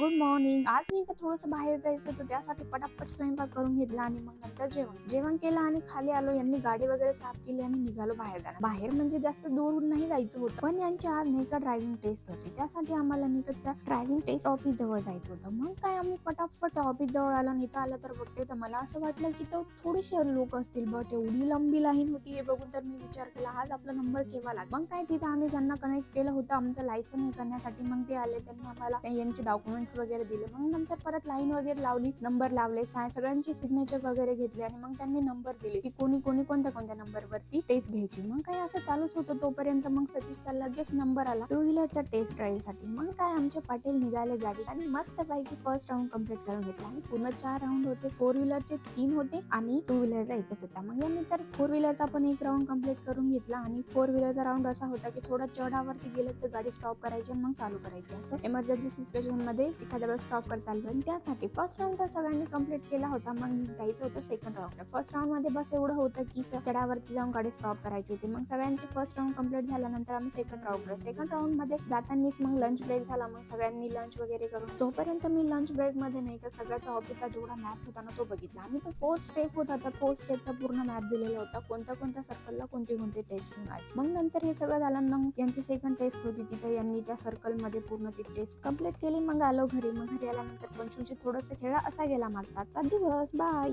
Good morning आज नाही का थोडस बाहेर जायचं होतं त्यासाठी पटापट स्वयंपाक करून घेतला आणि मग नंतर जेवण. जेवण केलं आणि खाली आलो यांनी गाडी वगैरे साफ केली आणि निघालो बाहेर जाणार बाहेर म्हणजे जास्त दूर नाही जायचं होतं पण यांची आज नाही का ड्रायव्हिंग टेस्ट होती. त्यासाठी आम्हाला नाही का त्या ड्रायव्हिंग टेस्ट ऑफिस जवळ जायचं होतं. मग काय आम्ही पटापट त्या ऑफिस जवळ आलो आणि इथं आलं तर बघते तर मला असं वाटलं की तो थोडेसे लोक असतील बट एवढी लंबी लाईन होती हे बघून तर मी विचार केला आज आपला नंबर केव्हा लागला? मग काय तिथं आम्ही ज्यांना कनेक्ट केलं होतं आमचं लायसन हे करण्यासाठी मग ते आले त्यांनी आम्हाला यांचे यांचे सायन्स वगैरे दिले. मग नंतर परत लाईन वगैरे लावली नंबर लावले सायन्स सगळ्यांची सिग्नेचर वगैरे घेतली आणि मग त्यांनी नंबर दिले की कोणी कोणी कोणत्या कोणत्या नंबरवरती टेस्ट घ्यायची. मग काय असं चालूच होतं तोपर्यंत मग सतीशचा लगेच नंबर आला. टू व्हीलरच्या टेस्ट ड्राईव्हसाठी मग काय आमचे पाटील निघाले गाडी आणि मस्त पैकी फर्स्ट राऊंड कंप्लीट करून घेतला आणि पूर्ण चार राऊंड होते. फोर व्हीलरचे तीन होते आणि टू व्हीलरचा एकच होता. मग यानंतर फोर व्हीलरचा पण एक राऊंड कंप्लीट करून घेतला आणि फोर व्हीलरचा राऊंड असा होता की थोडा चढावरती गेलं तर गाडी स्टॉप करायची मग चालू करायची. असं इमर्जन्सी सिच्युएशनमध्ये एखाद्या वेळेस स्टॉप करता आलं आणि त्यासाठी फर्स्ट राऊंड तर सगळ्यांनी कंप्लीट केला होता. मग जायचं होतं सेकंड राऊंड फर्स्ट राऊंडमध्ये बस एवढं होतं की स- चढावरती जाऊन गाडी स्टॉप करायची होती. मग सगळ्यांची फर्स्ट राऊंड कंप्लीट झाल्यानंतर आम्ही सेकंड राऊंड सेकंड राऊंडमध्ये जातानीच मग लंच ब्रेक झाला. मग सगळ्यांनी लंच वगैरे करून तोपर्यंत मी लंच ब्रेकमध्ये नाही का सगळ्याचा ऑफिसचा जेवढा मॅप होता ना तो बघितला. आणि तो फोर्थ स्टेप होता. तर फोर्थ स्टेपचा पूर्ण मॅप दिलेला होता. कोणत्या कोणत्या सर्कलला कोणती कोणती टेस्ट होणार. मग नंतर हे सगळं झालं. मग यांची सेकंड टेस्ट होती तिथे. यांनी त्या सर्कलमध्ये पूर्ण ती टेस्ट कंप्लीट केली. मग आलो घरी मग घरी आल्यानंतर पंचूची थोडंसं खेळा असा गेला माझा आजचा दिवस बाय